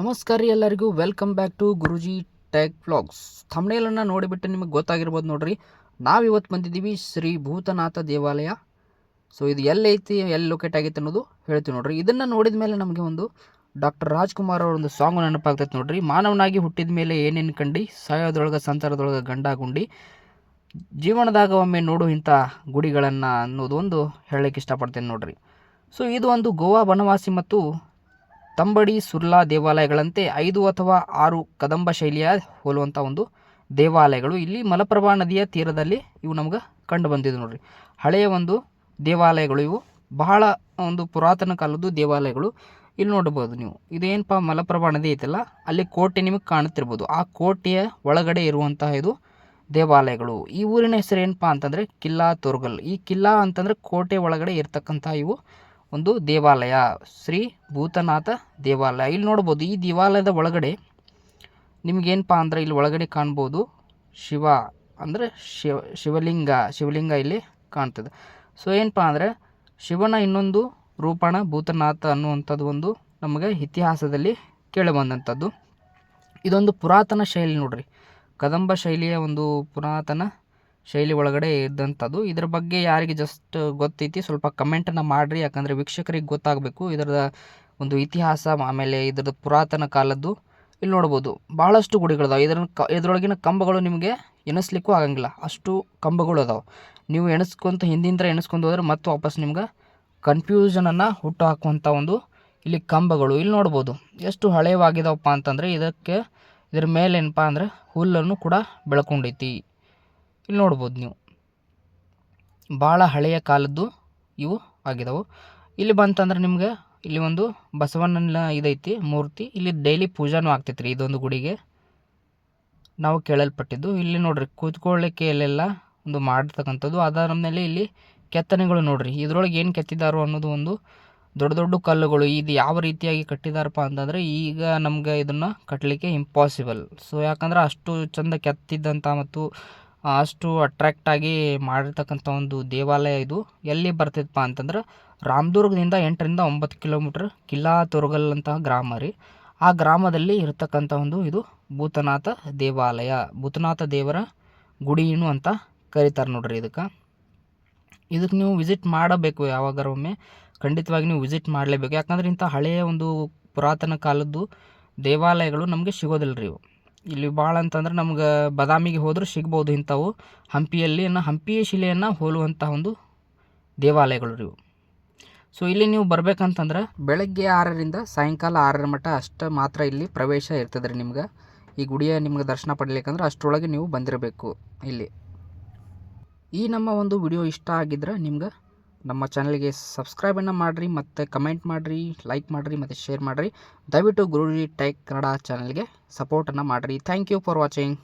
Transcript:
ನಮಸ್ಕಾರ ರೀ ಎಲ್ಲರಿಗೂ. Welcome back to Guruji tag vlogs ಥಮ್ನೇಲನ್ನು ನೋಡಿಬಿಟ್ಟು ನಿಮಗೆ ಗೊತ್ತಾಗಿರ್ಬೋದು ನೋಡ್ರಿ. ನಾವು ಇವತ್ತು ಬಂದಿದ್ದೀವಿ ಶ್ರೀ ಭೂತನಾಥ ದೇವಾಲಯ. ಸೊ ಇದು ಎಲ್ಲೈತಿ, ಎಲ್ಲಿ ಲೊಕೇಟ್ ಆಗೈತೆ ಅನ್ನೋದು ಹೇಳ್ತೀವಿ ನೋಡ್ರಿ. ಇದನ್ನು ನೋಡಿದ ಮೇಲೆ ನಮಗೆ ಒಂದು ಡಾಕ್ಟರ್ ರಾಜ್ಕುಮಾರ್ ಅವರ ಒಂದು ಸಾಂಗ್ ನೆನಪಾಗ್ತೈತೆ ನೋಡ್ರಿ. ಮಾನವನಾಗಿ ಹುಟ್ಟಿದ ಮೇಲೆ ಏನೇನು ಕಂಡು ಸಾಯೋದ್ರೊಳಗೆ ಗಂಡ ಗುಂಡಿ ಜೀವನದಾಗ ಒಮ್ಮೆ ನೋಡು ಇಂಥ ಗುಡಿಗಳನ್ನು ಅನ್ನೋದು ಒಂದು ಹೇಳಕ್ಕೆ ಇಷ್ಟಪಡ್ತೇನೆ ನೋಡ್ರಿ. ಸೊ ಇದು ಒಂದು ಗೋವಾ ಬನವಾಸಿ ಮತ್ತು ತಂಬಡಿ ಸುರ್ಲಾ ದೇವಾಲಯಗಳಂತೆ ಐದು ಅಥವಾ ಆರು ಕದಂಬ ಶೈಲಿಯ ಹೋಲುವಂಥ ಒಂದು ದೇವಾಲಯಗಳು. ಇಲ್ಲಿ ಮಲಪ್ರಭಾ ನದಿಯ ತೀರದಲ್ಲಿ ಇವು ನಮ್ಗೆ ಕಂಡು ಬಂದಿದ್ದು ನೋಡ್ರಿ. ಹಳೆಯ ಒಂದು ದೇವಾಲಯಗಳು ಇವು. ಬಹಳ ಒಂದು ಪುರಾತನ ಕಾಲದ್ದು ದೇವಾಲಯಗಳು. ಇಲ್ಲಿ ನೋಡ್ಬೋದು ನೀವು. ಇದೇನಪ್ಪ ಮಲಪ್ರಭಾ ನದಿ ಐತಲ್ಲ, ಅಲ್ಲಿ ಕೋಟೆ ನಿಮಗೆ ಕಾಣುತ್ತಿರ್ಬೋದು. ಆ ಕೋಟೆಯ ಒಳಗಡೆ ಇರುವಂತಹ ಇದು ದೇವಾಲಯಗಳು. ಈ ಊರಿನ ಹೆಸರು ಏನಪ್ಪ ಅಂತಂದರೆ ಕಿಲ್ಲಾ ತೋರ್ಗಲ್. ಈ ಕಿಲ್ಲಾ ಅಂತಂದರೆ ಕೋಟೆ ಒಳಗಡೆ ಇರ್ತಕ್ಕಂಥ ಇವು ಒಂದು ದೇವಾಲಯ. ಶ್ರೀ ಭೂತನಾಥ ದೇವಾಲಯ. ಇಲ್ಲಿ ನೋಡ್ಬೋದು, ಈ ದೇವಾಲಯದ ಒಳಗಡೆ ನಿಮಗೇನಪ್ಪ ಅಂದ್ರೆ ಇಲ್ಲಿ ಒಳಗಡೆ ಕಾಣ್ಬೋದು ಶಿವ ಅಂದರೆ ಶಿವ, ಶಿವಲಿಂಗ ಶಿವಲಿಂಗ ಇಲ್ಲಿ ಕಾಣ್ತದೆ. ಸೊ ಏನಪ್ಪ ಅಂದರೆ ಶಿವನ ಇನ್ನೊಂದು ರೂಪಣ ಭೂತನಾಥ ಅನ್ನುವಂಥದ್ದು ಒಂದು ನಮಗೆ ಇತಿಹಾಸದಲ್ಲಿ ಕೇಳಿಬಂದಂಥದ್ದು. ಇದೊಂದು ಪುರಾತನ ಶೈಲಿ ನೋಡ್ರಿ. ಕದಂಬ ಶೈಲಿಯ ಒಂದು ಪುರಾತನ ಶೈಲಿ ಒಳಗಡೆ ಇದ್ದಂಥದ್ದು. ಇದ್ರ ಬಗ್ಗೆ ಯಾರಿಗೆ ಜಸ್ಟ್ ಗೊತ್ತೈತಿ ಸ್ವಲ್ಪ ಕಮೆಂಟನ್ನು ಮಾಡಿರಿ. ಯಾಕಂದರೆ ವೀಕ್ಷಕರಿಗೆ ಗೊತ್ತಾಗಬೇಕು. ಇದರ ಒಂದು ಇತಿಹಾಸ, ಆಮೇಲೆ ಇದ್ರದ್ದು ಪುರಾತನ ಕಾಲದ್ದು ಇಲ್ಲಿ ನೋಡ್ಬೋದು. ಭಾಳಷ್ಟು ಗುಡಿಗಳಿದಾವೆ. ಇದರ ಕ, ಇದರೊಳಗಿನ ಕಂಬಗಳು ನಿಮಗೆ ಎಣಿಸ್ಲಿಕ್ಕೂ ಆಗಂಗಿಲ್ಲ. ಅಷ್ಟು ಕಂಬಗಳು ಅದಾವೆ. ನೀವು ಎಣಿಸ್ಕೊಂತ, ಹಿಂದಿಂದ ಎಣಿಸ್ಕೊಂಡು ಹೋದ್ರೆ ಮತ್ತೆ ವಾಪಸ್ ನಿಮ್ಗೆ ಕನ್ಫ್ಯೂಷನನ್ನು ಹುಟ್ಟು ಹಾಕುವಂಥ ಒಂದು ಇಲ್ಲಿ ಕಂಬಗಳು ಇಲ್ಲಿ ನೋಡ್ಬೋದು. ಎಷ್ಟು ಹಳೆಯವಾಗಿದಾವಪ್ಪ ಅಂತಂದರೆ ಇದಕ್ಕೆ, ಇದ್ರ ಮೇಲೆ ಏನಪ್ಪ ಅಂದರೆ ಹುಲ್ಲನ್ನು ಕೂಡ ಬೆಳ್ಕೊಂಡೈತಿ. ಇಲ್ಲಿ ನೋಡ್ಬೋದು ನೀವು. ಭಾಳ ಹಳೆಯ ಕಾಲದ್ದು ಇವು ಆಗಿದಾವೆ. ಇಲ್ಲಿ ಬಂತಂದ್ರೆ ನಿಮ್ಗೆ ಇಲ್ಲಿ ಒಂದು ಬಸವಣ್ಣನ ಇದೈತಿ ಮೂರ್ತಿ. ಇಲ್ಲಿ ಡೈಲಿ ಪೂಜಾನೂ ಆಗ್ತೈತೆ ಇದೊಂದು ಗುಡಿಗೆ. ನಾವು ಕೇಳಲ್ಪಟ್ಟಿದ್ದು. ಇಲ್ಲಿ ನೋಡ್ರಿ ಕೂತ್ಕೊಳ್ಳಿಕ್ಕೆ ಇಲ್ಲೆಲ್ಲ ಒಂದು ಮಾಡಿರ್ತಕ್ಕಂಥದ್ದು. ಅದರ ಮೇಲೆ ಇಲ್ಲಿ ಕೆತ್ತನೆಗಳು ನೋಡ್ರಿ. ಇದ್ರೊಳಗೆ ಏನು ಕೆತ್ತಿದಾರೋ ಅನ್ನೋದು ಒಂದು ದೊಡ್ಡ ದೊಡ್ಡ ಕಲ್ಲುಗಳು. ಇದು ಯಾವ ರೀತಿಯಾಗಿ ಕಟ್ಟಿದಾರಪ್ಪ ಅಂತಂದರೆ ಈಗ ನಮ್ಗೆ ಇದನ್ನು ಕಟ್ಟಲಿಕ್ಕೆ ಇಂಪಾಸಿಬಲ್ ಸೊ ಯಾಕಂದ್ರೆ ಅಷ್ಟು ಚಂದ ಕೆತ್ತಿದ್ದಂಥ ಮತ್ತು ಅಷ್ಟು ಅಟ್ರ್ಯಾಕ್ಟಾಗಿ ಮಾಡಿರ್ತಕ್ಕಂಥ ಒಂದು ದೇವಾಲಯ ಇದು. ಎಲ್ಲಿ ಬರ್ತೈತಪ್ಪ ಅಂತಂದ್ರೆ ರಾಮದುರ್ಗದಿಂದ ಎಂಟರಿಂದ ಒಂಬತ್ತು ಕಿಲೋಮೀಟ್ರ್ ಕಿಲ್ಲಾ ತೊರಗಲ್ ಅಂತ ಗ್ರಾಮ ರೀ. ಆ ಗ್ರಾಮದಲ್ಲಿ ಇರತಕ್ಕಂಥ ಒಂದು ಇದು ಭೂತನಾಥ ದೇವಾಲಯ. ಭೂತನಾಥ ದೇವರ ಗುಡಿನು ಅಂತ ಕರೀತಾರೆ ನೋಡ್ರಿ ಇದಕ್ಕೆ. ಇದಕ್ಕೆ ನೀವು ವಿಸಿಟ್ ಮಾಡಬೇಕು ಯಾವಾಗಾರ ಒಮ್ಮೆ. ಖಂಡಿತವಾಗಿ ನೀವು ವಿಸಿಟ್ ಮಾಡಲೇಬೇಕು. ಯಾಕಂದ್ರೆ ಇಂಥ ಹಳೆಯ ಒಂದು ಪುರಾತನ ಕಾಲದ್ದು ದೇವಾಲಯಗಳು ನಮಗೆ ಸಿಗೋದಿಲ್ಲ ರೀ ಇವು. ಇಲ್ಲಿ ಭಾಳ ಅಂತಂದ್ರೆ ನಮ್ಗೆ ಬಾದಾಮಿಗೆ ಹೋದ್ರೆ ಸಿಗ್ಬೋದು ಇಂಥವು. ಹಂಪಿಯಲ್ಲಿ ಹಂಪಿಯ ಶಿಲೆಯನ್ನು ಹೋಲುವಂಥ ಒಂದು ದೇವಾಲಯಗಳು ಇವು. ಸೊ ಇಲ್ಲಿ ನೀವು ಬರ್ಬೇಕಂತಂದ್ರೆ ಬೆಳಗ್ಗೆ ಆರರಿಂದ ಸಾಯಂಕಾಲ ಆರರ ಮಟ್ಟ ಅಷ್ಟು ಮಾತ್ರ ಇಲ್ಲಿ ಪ್ರವೇಶ ಇರ್ತದೆ ರೀ ನಿಮ್ಗೆ. ಈ ಗುಡಿಯ ನಿಮ್ಗೆ ದರ್ಶನ ಪಡಲಿಕ್ಕಂದ್ರೆ ಅಷ್ಟರೊಳಗೆ ನೀವು ಬಂದಿರಬೇಕು ಇಲ್ಲಿ. ಈ ನಮ್ಮ ಒಂದು ವಿಡಿಯೋ ಇಷ್ಟ ಆಗಿದ್ರೆ ನಿಮ್ಗೆ ನಮ್ಮ ಚಾನಲ್ಗೆ ಸಬ್ಸ್ಕ್ರೈಬನ್ನು ಮಾಡಿರಿ ಮತ್ತು ಕಮೆಂಟ್ ಮಾಡಿರಿ, ಲೈಕ್ ಮಾಡಿರಿ ಮತ್ತು ಶೇರ್ ಮಾಡಿರಿ. ದಯವಿಟ್ಟು ಗುರುಜಿ ಟೈಕ್ ಕನ್ನಡ ಚಾನಲ್ಗೆ ಸಪೋರ್ಟನ್ನು ಮಾಡಿರಿ. Thank you for watching.